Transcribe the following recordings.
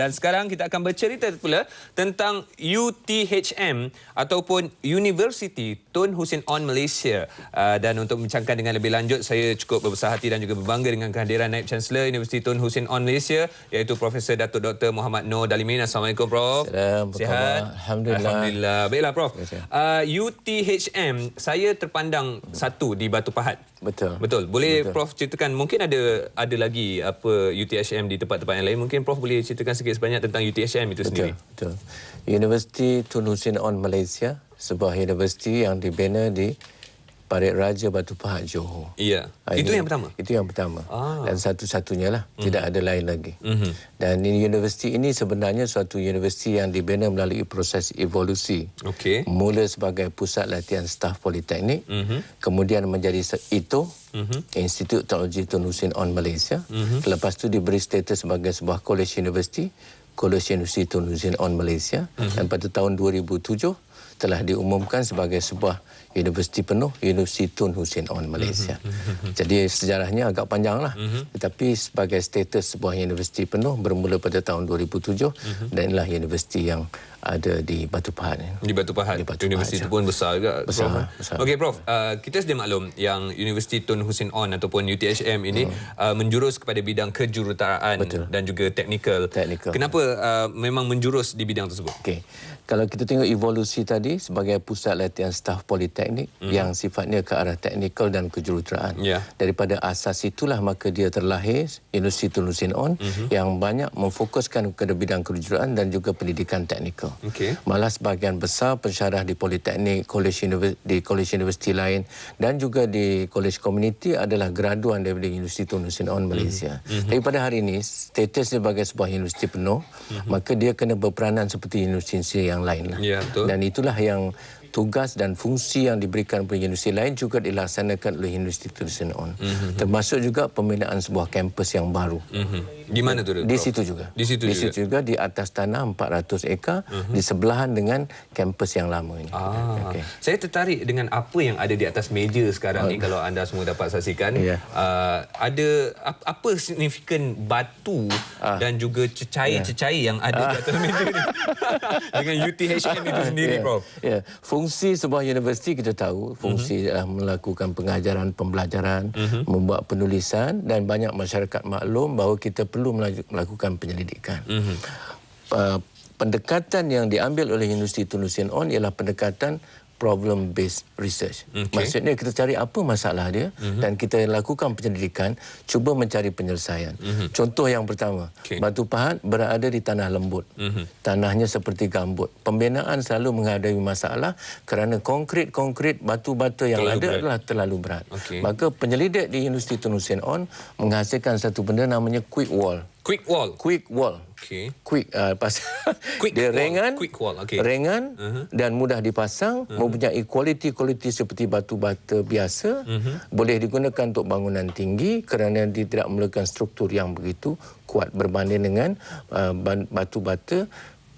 Dan sekarang kita akan bercerita pula tentang UTHM ataupun University Tun Hussein On Malaysia. Uh, dan untuk membincangkan dengan lebih lanjut, saya cukup berbesar hati dan juga berbangga dengan kehadiran Naib Chancellor University Tun Hussein On Malaysia iaitu Profesor Datuk Dr. Muhammad Noor Dalimin. Assalamualaikum Prof. Salam, apa Sihat? Alhamdulillah. Alhamdulillah. Baiklah Prof. Uh, UTHM saya terpandang satu di Batu Pahat. Betul. Betul. Boleh Betul. Prof ceritakan mungkin ada ada lagi apa UTHM di tempat-tempat yang lain. Mungkin Prof boleh ceritakan sikit sebanyak tentang UTHM itu sendiri. Betul. Betul. Universiti Tun Hussein On Malaysia, sebuah universiti yang dibina di Parit Raja Batu Pahat Johor. Iya. Ah, Itu ini- yang pertama. Itu yang pertama. Ah. Dan satu-satunya lah. Tidak ada lain lagi. Mhm. Dan ini universiti ini sebenarnya suatu universiti yang dibina melalui proses evolusi. Okey. Mula sebagai pusat latihan staf politeknik, Mhm. kemudian menjadi ITO, Mhm. Institut Teknologi Tun Hussein On Malaysia. Mhm. Lepas tu diberi status sebagai sebuah college university, College University Tun Hussein On Malaysia. Mhm. Dan pada tahun 2007 telah diumumkan sebagai sebuah universiti penuh, Universiti Tun Hussein On Malaysia. Mhm. Jadi sejarahnya agak panjang lah. Tetapi sebagai status sebuah universiti penuh bermula pada tahun 2007 Mhm. dan inilah universiti yang ada di Batu Pahat. ini. Di Batu Pahat. Di Batu Universiti itu Pahat, pun besar juga. Besar, Prof. besar. Okey Prof, uh, kita sedia maklum yang Universiti Tun Hussein On ataupun UTHM ini Hmm. uh, menjurus kepada bidang kejuruteraan Betul. dan juga teknikal. Teknikal. Kenapa uh, memang menjurus di bidang tersebut? Okey. Kalau kita tengok evolusi tadi sebagai pusat latihan staf politeknik mm. yang sifatnya ke arah teknikal dan kejuruteraan. Ya. Daripada asas itulah maka dia terlahir Universiti Tun Hussein On mm-hmm. yang banyak memfokuskan kepada bidang kejuruteraan dan juga pendidikan teknikal. Okey. Malah sebahagian besar pensyarah di politeknik, univers- di college universiti lain dan juga di college community adalah graduan daripada Universiti Tun Hussein On Malaysia. Mm-hmm. Tapi pada hari ini status sebagai sebuah universiti penuh, mm-hmm. maka dia kena berperanan seperti universiti yang lain lah. Ya, betul. Dan itulah yang tugas dan fungsi yang diberikan kepada universiti lain juga dilaksanakan oleh Universiti Hussein On. Mm-hmm. Termasuk juga pembinaan sebuah kampus yang baru. Mhm. Di mana tu? Di situ juga. Di situ di juga. situ juga di atas tanah 400 ekar uh-huh. di sebelahan dengan kampus yang lama ini. Ah, Okey. Saya tertarik dengan apa yang ada di atas meja sekarang ni kalau anda semua dapat saksikan. Ya. Uh, ada ap- apa signifikan batu dan juga cecair-cecair yang ada di atas meja ni. dengan UTHM itu sendiri, Ya, Prof. Ya, fungsi sebuah universiti kita tahu, fungsi uh-huh. melakukan pengajaran, pembelajaran, uh-huh. membuat penulisan dan banyak masyarakat maklum bahawa kita perlu melakukan penyelidikan. Uh-huh. Uh, pendekatan yang diambil oleh Universiti Tun Hussein On ialah pendekatan problem based research. Okey. Maksudnya kita cari apa masalah dia uh-huh. dan kita lakukan penyelidikan, cuba mencari penyelesaian. Uh-huh. Contoh yang pertama, Okey. Batu Pahat berada di tanah lembut. Mhm. Tanahnya seperti gambut. Pembinaan selalu menghadapi masalah kerana konkrit-konkrit batu-bata yang Terlalu ada berat. adalah terlalu berat. Okey. Maka penyelidik di Universiti Tun Hussein On menghasilkan satu benda namanya quick wall. Quick wall. Quick wall. Okey. Quick uh, pas Quick dia wall. ringan, Quick wall, okey. ringan Uh-huh. dan mudah dipasang, mempunyai kualiti-kualiti seperti batu bata biasa, Uh-huh. boleh digunakan untuk bangunan tinggi kerana dia tidak memerlukan struktur yang begitu kuat berbanding dengan uh, batu bata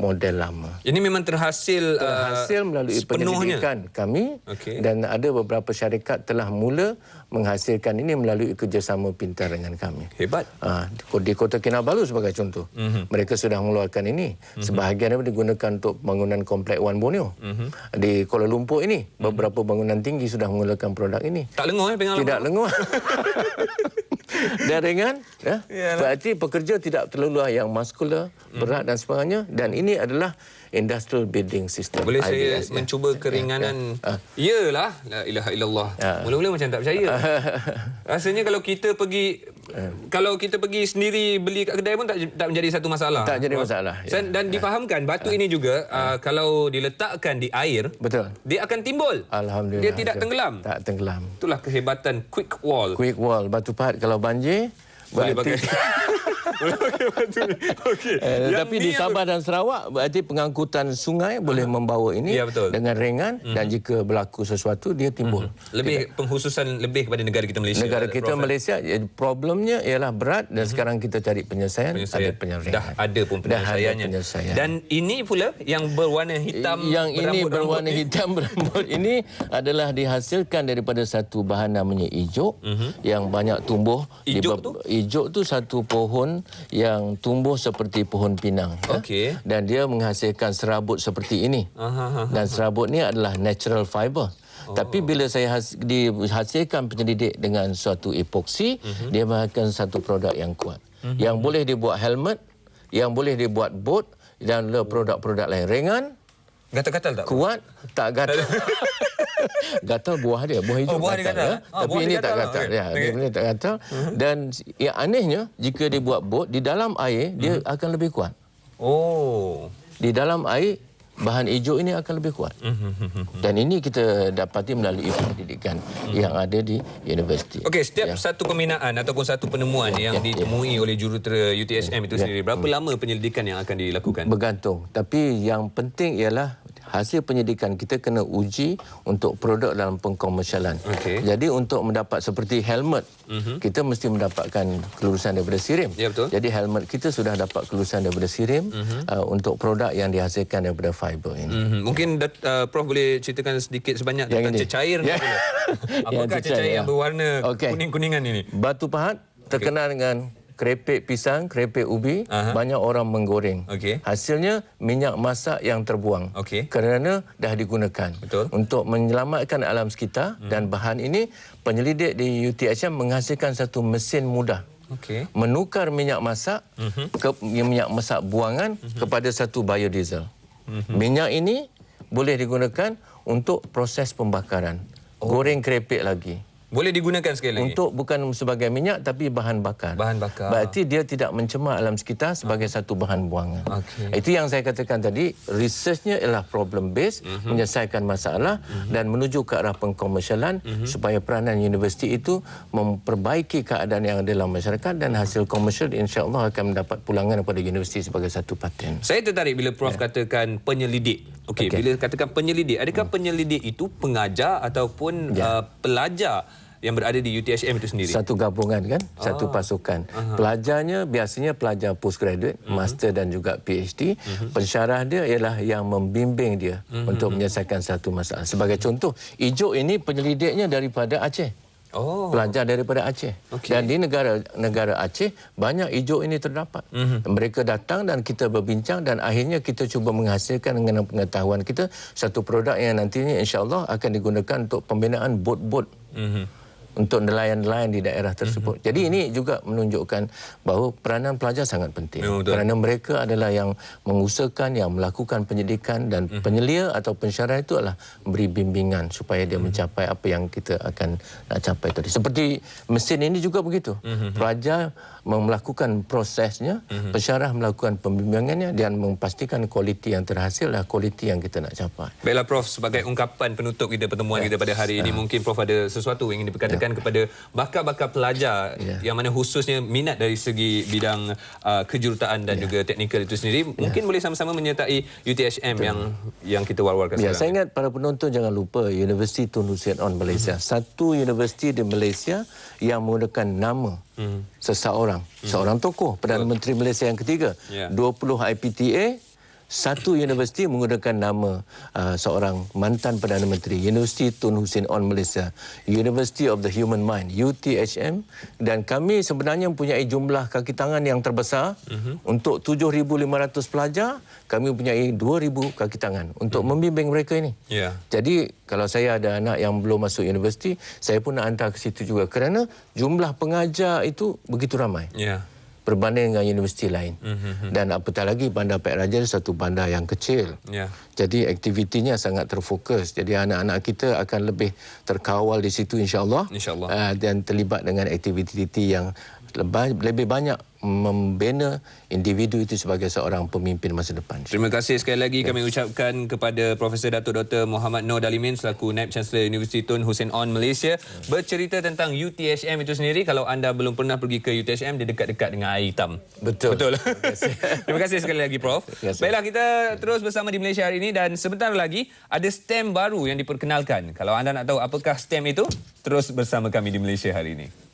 model lama. Ini memang terhasil Hasil uh, melalui sepenuhnya. penyelidikan kami Okey. dan ada beberapa syarikat telah mula menghasilkan ini melalui kerjasama pintar dengan kami. Hebat. Ah, di Kota Kinabalu sebagai contoh. Mhm. Mm-hmm. Mereka sudah mengeluarkan ini. Mm-hmm. Sebahagian digunakan untuk bangunan komplek Wan Borneo. Mhm. Mm-hmm. Di Kuala Lumpur ini, beberapa bangunan tinggi sudah menggunakan produk ini. Tak lengur eh pengalaman. Tidak lengur. Dan ringan, ya. Yalah. Berarti pekerja tidak terlalu yang muskular, berat dan sebagainya. Dan ini adalah industrial building system. Boleh saya IBS, ya. mencuba keringanan. Yalah, la ilaha illallah. Ya. Mula-mula macam tak percaya. Rasanya kalau kita pergi kalau kita pergi sendiri beli kat kedai pun tak tak menjadi satu masalah. Tak jadi masalah, ya. Dan, dan difahamkan batu ini juga uh, kalau diletakkan di air Betul. dia akan timbul. Alhamdulillah. Dia tidak tenggelam. Tak tenggelam. Itulah kehebatan quick wall. Quick wall, batu pahat kalau banjir, Boleh berarti- pakai. Boleh pakai batu ni. Okey. Eh, Yang tapi di apa? Sabah dan Sarawak berarti pengangkutan sungai boleh membawa ini Ya, betul. dengan ringan dan jika berlaku sesuatu dia timbul. lebih pengkhususan lebih kepada negara kita Malaysia. Negara kita Prof? Malaysia eh, problemnya ialah berat dan sekarang kita cari penyelesaian, penyelesaian. ada penyelesaian. Dah ada pun Dah ada penyelesaiannya. penyelesaian. Dan ini pula yang berwarna hitam yang ini berwarna ni. hitam berambut ini adalah dihasilkan daripada satu bahan namanya ijuk yang banyak tumbuh Ijuk tu? Ijuk tu satu pohon yang tumbuh seperti pohon pinang. ya. Okey. Dan dia menghasilkan serabut seperti ini. Aha, Dan serabut ni adalah natural fiber. Oh. Tapi bila saya has, dihasilkan penyelidik dengan suatu epoksi, uh-huh. dia menghasilkan satu produk yang kuat. Uh-huh. Yang boleh dibuat helmet, yang boleh dibuat boat dan produk-produk lain. Ringan, Gatal-gatal tak? kuat, tak gatal. gatal buah dia, buah hijau Oh, buah dia gatal, ya. Ah, Tapi buah ini dia tak gatal. gatal. Okey, Ya, okey. ini tak gatal. Dan yang anehnya jika dia buat boat di dalam air dia akan lebih kuat. Oh. Di dalam air bahan hijau ini akan lebih kuat. Dan ini kita dapati melalui pendidikan yang ada di universiti. Okey, setiap satu pembinaan ataupun satu penemuan yang ya. ditemui oleh jurutera UTSM itu sendiri, berapa lama penyelidikan yang akan dilakukan? Bergantung. Tapi yang penting ialah hasil penyidikan kita kena uji untuk produk dalam pengkomersialan. Okey. Jadi untuk mendapat seperti helmet, uh-huh. kita mesti mendapatkan kelulusan daripada SIRIM. Ya, betul. Jadi helmet kita sudah dapat kelulusan daripada SIRIM uh-huh. uh, untuk produk yang dihasilkan daripada fiber ini. Mhm. Mungkin dat, uh, Prof boleh ceritakan sedikit sebanyak Yang tentang ini. cecair ni Ya. Apakah cecair, cecair ya. yang berwarna Okey. kuning-kuningan ini? Batu pahat terkenal dengan kerepek pisang, kerepek ubi, Aha. banyak orang menggoreng. Okey. Hasilnya minyak masak yang terbuang. Okey. Kerana dah digunakan. Betul. Untuk menyelamatkan alam sekitar hmm. dan bahan ini penyelidik di UTHM menghasilkan satu mesin mudah. Okey. Menukar minyak masak Mhm. ke minyak masak buangan kepada satu biodiesel. Mhm. Minyak ini boleh digunakan untuk proses pembakaran. Oh. Goreng kerepek lagi. Boleh digunakan sekali lagi? Untuk bukan sebagai minyak tapi bahan bakar. Bahan bakar. Berarti dia tidak mencemar alam sekitar sebagai satu bahan buangan. Okey. Itu yang saya katakan tadi, researchnya ialah problem based, Mhm. menyelesaikan masalah dan menuju ke arah pengkomersialan Mhm. supaya peranan universiti itu memperbaiki keadaan yang ada dalam masyarakat dan hasil komersial insya-Allah akan mendapat pulangan daripada universiti sebagai satu paten. Saya tertarik bila Prof katakan penyelidik. Okey, Okey. bila katakan penyelidik, adakah penyelidik itu pengajar ataupun Ya. uh, pelajar yang berada di UTHM itu sendiri? Satu gabungan kan, Ah. satu pasukan. Pelajarnya biasanya pelajar postgraduate, Mhm. master dan juga PhD. Pensyarah dia ialah yang membimbing dia Mhm. untuk menyelesaikan satu masalah. Sebagai contoh, Ijuk ini penyelidiknya daripada Aceh. Oh. Pelajar daripada Aceh. Okey. Dan di negara negara Aceh banyak ijuk ini terdapat. Mhm. Mereka datang dan kita berbincang dan akhirnya kita cuba menghasilkan dengan pengetahuan kita satu produk yang nantinya insya-Allah akan digunakan untuk pembinaan bot-bot Mhm. Untuk nelayan-nelayan di daerah tersebut. Mhm. Jadi ini juga menunjukkan bahawa peranan pelajar sangat penting. Memang betul. Kerana mereka adalah yang mengusahakan, yang melakukan penyidikan dan Mhm. penyelia atau pensyarah itu adalah memberi bimbingan supaya Mhm. dia mencapai apa yang kita akan nak capai tadi. Seperti mesin ini juga begitu. Mhm. Pelajar melakukan prosesnya, pensyarah melakukan pembimbingannya dan memastikan kualiti yang terhasil adalah kualiti yang kita nak capai. Baiklah Prof, sebagai ungkapan penutup kita pertemuan kita pada hari ini, mungkin Prof ada sesuatu yang ingin diperkatakan kepada bakal-bakal pelajar Ya. yang mana khususnya minat dari segi bidang uh, kejuruteraan dan juga teknikal itu sendiri, mungkin boleh sama-sama menyertai UTHM yang yang kita war-warkan Ya, sekarang. saya ingat para penonton jangan lupa Universiti Tun Hussein On Malaysia. Satu universiti di Malaysia yang menggunakan nama seseorang, seorang tokoh Perdana Menteri Malaysia yang ketiga. Ya. 20 IPTA satu universiti menggunakan nama uh, seorang mantan Perdana Menteri Universiti Tun Hussein On Malaysia University of the Human Mind UTHM dan kami sebenarnya mempunyai jumlah kaki tangan yang terbesar uh-huh. untuk 7,500 pelajar kami mempunyai 2,000 kaki tangan untuk membimbing mereka ini Ya. jadi kalau saya ada anak yang belum masuk universiti saya pun nak hantar ke situ juga kerana jumlah pengajar itu begitu ramai Ya. Berbanding dengan universiti lain. Mm-hmm. Dan apatah lagi Bandar Perak Raja satu bandar yang kecil. Ya. Jadi aktivitinya sangat terfokus. Jadi anak-anak kita akan lebih terkawal di situ insya-Allah. InsyaAllah. Uh, dan terlibat dengan aktiviti yang lebih, lebih banyak membina individu itu sebagai seorang pemimpin masa depan. Terima kasih sekali lagi kami ucapkan kepada Profesor Datuk Dr. Muhammad Noor Dalimin selaku Naib Chancellor Universiti Tun Hussein On Malaysia bercerita tentang UTHM itu sendiri. Kalau anda belum pernah pergi ke UTHM, dia dekat-dekat dengan air hitam. Betul. Betul. Terima kasih sekali lagi Prof. Terima kasih. Baiklah kita terus bersama di Malaysia hari ini dan sebentar lagi ada stem baru yang diperkenalkan. Kalau anda nak tahu apakah stem itu, terus bersama kami di Malaysia hari ini.